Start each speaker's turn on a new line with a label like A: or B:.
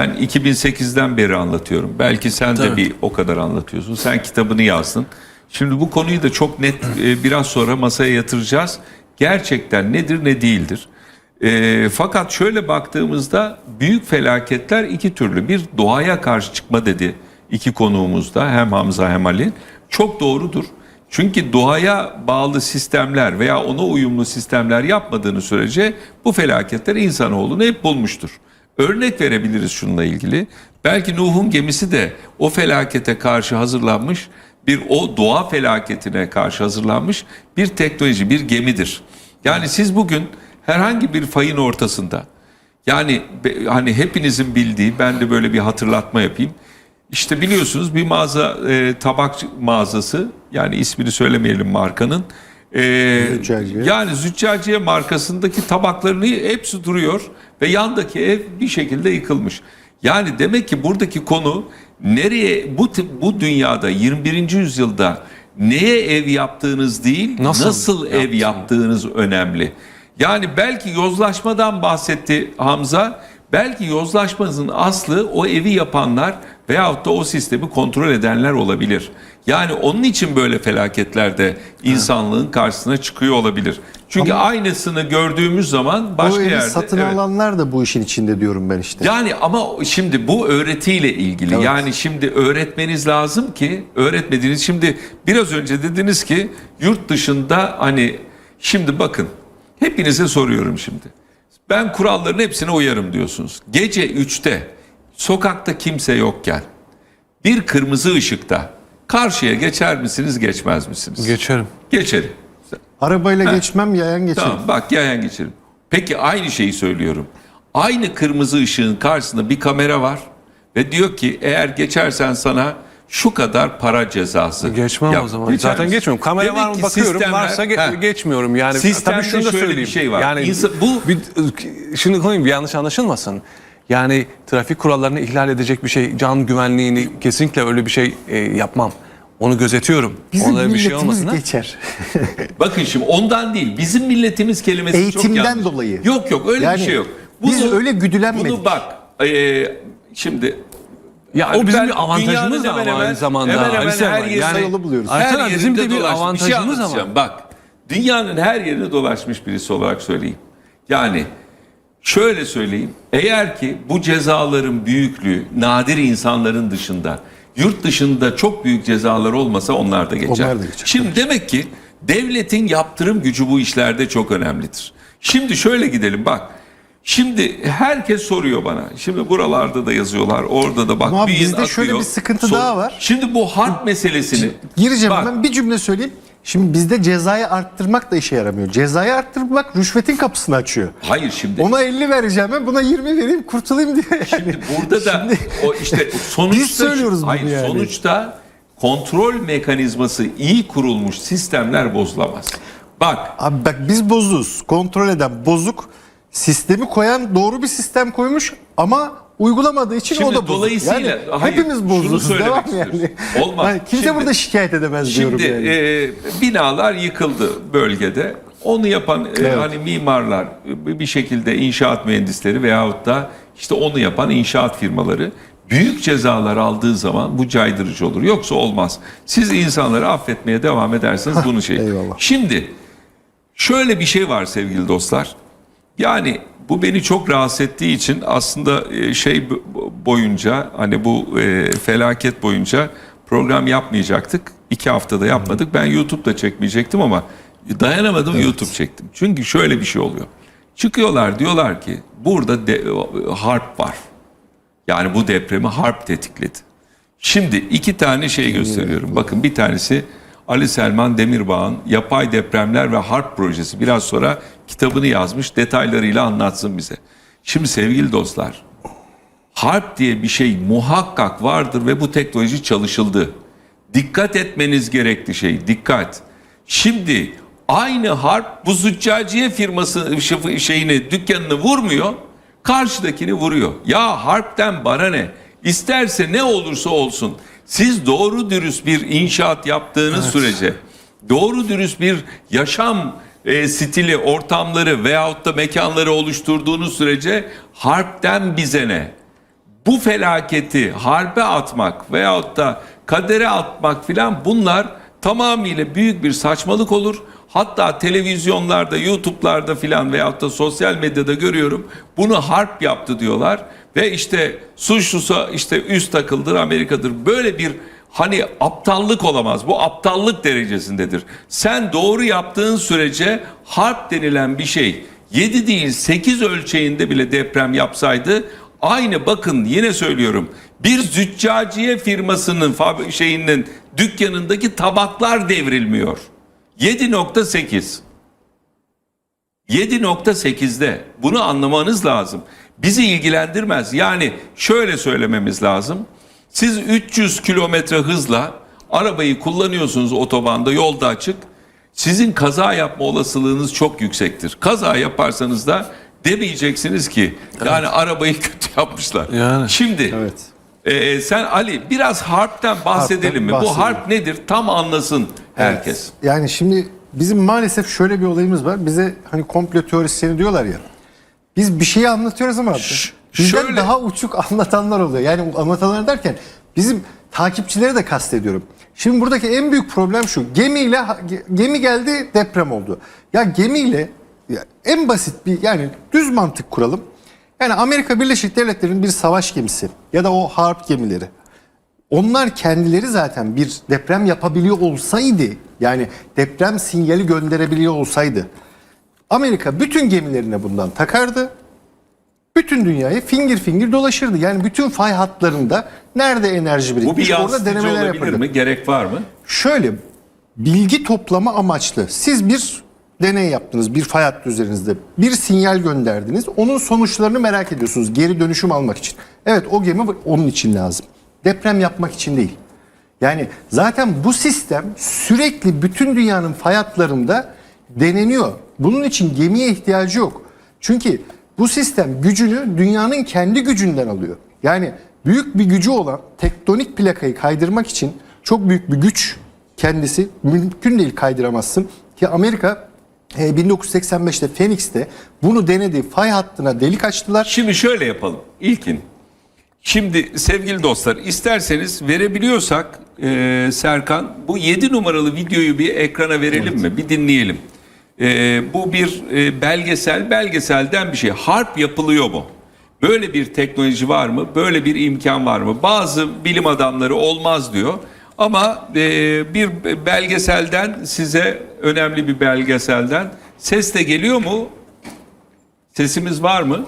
A: Ben 2008'den beri anlatıyorum. Belki sen de
B: Tabii.
A: bir o kadar anlatıyorsun. Sen kitabını yazdın. Şimdi bu konuyu da çok net e, biraz sonra masaya yatıracağız. Gerçekten nedir ne değildir. E, fakat şöyle baktığımızda büyük felaketler iki türlü. Bir doğaya karşı çıkma dedi iki konuğumuzda hem Hamza hem Ali. Çok doğrudur. Çünkü doğaya bağlı sistemler veya ona uyumlu sistemler yapmadığını sürece bu felaketler insanoğlunu hep bulmuştur. Örnek verebiliriz şununla ilgili. Belki Nuh'un gemisi de o felakete karşı hazırlanmış bir o doğa felaketine karşı hazırlanmış bir teknoloji, bir gemidir. Yani siz bugün herhangi bir fayın ortasında yani hani hepinizin bildiği ben de böyle bir hatırlatma yapayım. İşte biliyorsunuz bir mağaza e, tabak mağazası yani ismini söylemeyelim markanın. E,
C: Züccaciye.
A: yani Züccaciye markasındaki tabaklarını hepsi duruyor ve yandaki ev bir şekilde yıkılmış. Yani demek ki buradaki konu nereye bu bu dünyada 21. yüzyılda neye ev yaptığınız değil
B: Nasıl
A: nasıl, ev
B: yaptığınız.
A: yaptığınız önemli. Yani belki yozlaşmadan bahsetti Hamza. Belki yozlaşmanın aslı o evi yapanlar veyahut da o sistemi kontrol edenler olabilir. Yani onun için böyle felaketlerde insanlığın karşısına çıkıyor olabilir. Çünkü aynısını gördüğümüz zaman başka
C: o evi
A: yerde
C: satın
A: evet.
C: alanlar da bu işin içinde diyorum ben işte.
A: Yani ama şimdi bu öğretiyle ilgili.
C: Evet.
A: Yani şimdi öğretmeniz lazım ki öğretmediğiniz şimdi biraz önce dediniz ki yurt dışında hani şimdi bakın hepinize soruyorum şimdi. Ben kuralların hepsine uyarım diyorsunuz. Gece 3'te sokakta kimse yokken bir kırmızı ışıkta karşıya geçer misiniz geçmez misiniz?
B: Geçerim.
A: Geçerim.
C: Arabayla geçmem yayan geçerim.
A: Tamam bak yayan geçelim. Peki aynı şeyi söylüyorum. Aynı kırmızı ışığın karşısında bir kamera var ve diyor ki eğer geçersen sana şu kadar para cezası.
B: Geçmem
A: yap.
B: o zaman.
A: Geçer
B: Zaten
A: misin?
B: geçmiyorum. Kamera
A: Demek
B: var mı bakıyorum.
A: sistemler-
B: Varsa ge- geçmiyorum. Yani
A: Sistemde
B: tabii şunu da
A: şöyle bir
B: söyleyeyim.
A: şey var.
B: Yani
A: İnsan- bu-
B: bir, şunu koyayım bir yanlış anlaşılmasın. Yani trafik kurallarını ihlal edecek bir şey, can güvenliğini kesinlikle öyle bir şey e, yapmam. Onu gözetiyorum.
C: Bizim
B: Ona bir şey
C: milletimiz
B: olmasın.
C: geçer.
A: Bakın şimdi ondan değil. Bizim milletimiz kelimesi çok
C: Eğitimden
A: yanlış.
C: dolayı.
A: Yok yok öyle
C: Yani
A: bir şey yok.
C: biz öyle güdülenmedik.
A: Bunu bak e, şimdi
B: Ya o bizim
A: Ben
B: bir avantajımız
A: dünyanın
B: ama
A: hemen hemen-
B: aynı zamanda.
A: hemen hemen
B: Ali
A: her yeri
B: yani,
C: yolu buluyoruz.
A: Her
B: abi, bizim de
A: yerinde
B: bir
A: dolaşmış. Bir şey
B: avantajımız ama.
A: anlatacağım. Bak dünyanın her yerine dolaşmış birisi olarak söyleyeyim. Yani şöyle söyleyeyim. Eğer ki bu cezaların büyüklüğü nadir insanların dışında yurt dışında çok büyük cezalar olmasa onlar da geçer.
C: Onlar da geçer,
A: Şimdi demek ki devletin yaptırım gücü bu işlerde çok önemlidir. Şimdi şöyle gidelim bak. Şimdi herkes soruyor bana. Şimdi buralarda da yazıyorlar. Orada da bak
C: Ama
A: bir
C: bizde
A: yıl
C: şöyle bir sıkıntı
A: Sor-
C: daha var.
A: Şimdi bu harp meselesini
C: Gireceğim
A: Bak,
C: ben bir cümle söyleyeyim. Şimdi bizde cezayı arttırmak da işe yaramıyor. Cezayı arttırmak rüşvetin kapısını açıyor.
A: Hayır şimdi.
C: Ona 50 vereceğim ben buna 20 vereyim kurtulayım diye. Yani.
A: Burada da o işte sonuçta
C: Biz söylüyoruz bunu
A: hayır,
C: yani.
A: sonuçta kontrol mekanizması iyi kurulmuş sistemler bozulamaz. Bak
C: Abi bak biz bozuz. Kontrol eden bozuk. Sistemi koyan doğru bir sistem koymuş ama uygulamadığı için
A: Şimdi
C: o da bozuk.
A: dolayısıyla-
C: yani
A: hayır,
C: hepimiz
A: söylemek
C: Devam
A: istiyoruz.
C: yani.
A: Olmaz.
C: Hayır, kimse
A: Şimdi-
C: burada şikayet edemez diyorum
A: Şimdi
C: yani.
A: e, binalar yıkıldı bölgede. Onu yapan e, hani mimarlar e, bir şekilde inşaat mühendisleri veyahut da işte onu yapan inşaat firmaları büyük cezalar aldığı zaman bu caydırıcı olur. Yoksa olmaz. Siz insanları affetmeye devam ederseniz bunu şey.
C: eyvallah.
A: Şimdi şöyle bir şey var sevgili dostlar. Yani bu beni çok rahatsız ettiği için aslında e, şey bo- boyunca hani bu e, felaket boyunca program yapmayacaktık. İki haftada yapmadık. Ben YouTube'da çekmeyecektim ama dayanamadım YouTube çektim. Çünkü şöyle bir şey oluyor. Çıkıyorlar diyorlar ki burada de- harp var. Yani bu depremi harp tetikledi. Şimdi iki tane şey gösteriyorum. Bakın bir tanesi Ali Selman Demirbağ'ın Yapay Depremler ve Harp Projesi. Biraz sonra kitabını yazmış detaylarıyla anlatsın bize. Şimdi sevgili dostlar harp diye bir şey muhakkak vardır ve bu teknoloji çalışıldı. Dikkat etmeniz gerekli şey dikkat. Şimdi aynı harp bu züccaciye firması şeyini dükkanını vurmuyor. Karşıdakini vuruyor. Ya harpten bana ne? İsterse ne olursa olsun. Siz doğru dürüst bir inşaat yaptığınız sürece doğru dürüst bir yaşam e, stili, ortamları veyahut da mekanları oluşturduğunuz sürece harpten bize ne? bu felaketi harbe atmak veyahut da kadere atmak filan bunlar tamamıyla büyük bir saçmalık olur. Hatta televizyonlarda, YouTube'larda filan veyahut da sosyal medyada görüyorum bunu harp yaptı diyorlar ve işte suçlusu işte üst takıldır Amerika'dır. Böyle bir hani aptallık olamaz. Bu aptallık derecesindedir. Sen doğru yaptığın sürece harp denilen bir şey 7 değil 8 ölçeğinde bile deprem yapsaydı aynı bakın yine söylüyorum bir züccaciye firmasının şeyinin dükkanındaki tabaklar devrilmiyor. 7.8 7.8'de bunu anlamanız lazım. Bizi ilgilendirmez. Yani şöyle söylememiz lazım. Siz 300 kilometre hızla arabayı kullanıyorsunuz otobanda yolda açık. Sizin kaza yapma olasılığınız çok yüksektir. Kaza yaparsanız da demeyeceksiniz ki yani arabayı kötü yapmışlar.
B: Yani.
A: Şimdi
C: Evet.
A: e, sen Ali biraz harpten bahsedelim mi? Bu
C: bahsedelim.
A: harp nedir? Tam anlasın herkes.
C: Yani şimdi bizim maalesef şöyle bir olayımız var. Bize hani komplo teorisyeni diyorlar ya. Biz bir şeyi anlatıyoruz ama bizden
A: şöyle-
C: daha uçuk anlatanlar oluyor. Yani anlatanlar derken bizim takipçileri de kastediyorum. Şimdi buradaki en büyük problem şu. Gemiyle gemi geldi deprem oldu. Ya gemiyle ya en basit bir yani düz mantık kuralım. Yani Amerika Birleşik Devletleri'nin bir savaş gemisi ya da o harp gemileri onlar kendileri zaten bir deprem yapabiliyor olsaydı yani deprem sinyali gönderebiliyor olsaydı Amerika bütün gemilerine bundan takardı. Bütün dünyayı fingir fingir dolaşırdı. Yani bütün fay hatlarında nerede enerji
A: Bu bir
C: birikmiş orada
A: yansıtıcı
C: denemeler
A: olabilir
C: yapıldı.
A: mi? Gerek var mı?
C: Şöyle bilgi toplama amaçlı siz bir deney yaptınız bir fay hattı üzerinizde bir sinyal gönderdiniz onun sonuçlarını merak ediyorsunuz geri dönüşüm almak için. Evet o gemi onun için lazım deprem yapmak için değil. Yani zaten bu sistem sürekli bütün dünyanın fay hatlarında deneniyor. Bunun için gemiye ihtiyacı yok. Çünkü bu sistem gücünü dünyanın kendi gücünden alıyor. Yani büyük bir gücü olan tektonik plakayı kaydırmak için çok büyük bir güç kendisi mümkün değil kaydıramazsın. Ki Amerika e, 1985'te Phoenix'te bunu denedi. Fay hattına delik açtılar.
A: Şimdi şöyle yapalım. İlkin. Şimdi sevgili dostlar isterseniz verebiliyorsak e, Serkan bu 7 numaralı videoyu bir ekrana verelim mi? Bir dinleyelim. E, bu bir e, belgesel. Belgeselden bir şey. Harp yapılıyor mu? Böyle bir teknoloji var mı? Böyle bir imkan var mı? Bazı bilim adamları olmaz diyor. Ama e, bir belgeselden size önemli bir belgeselden ses de geliyor mu? Sesimiz var mı?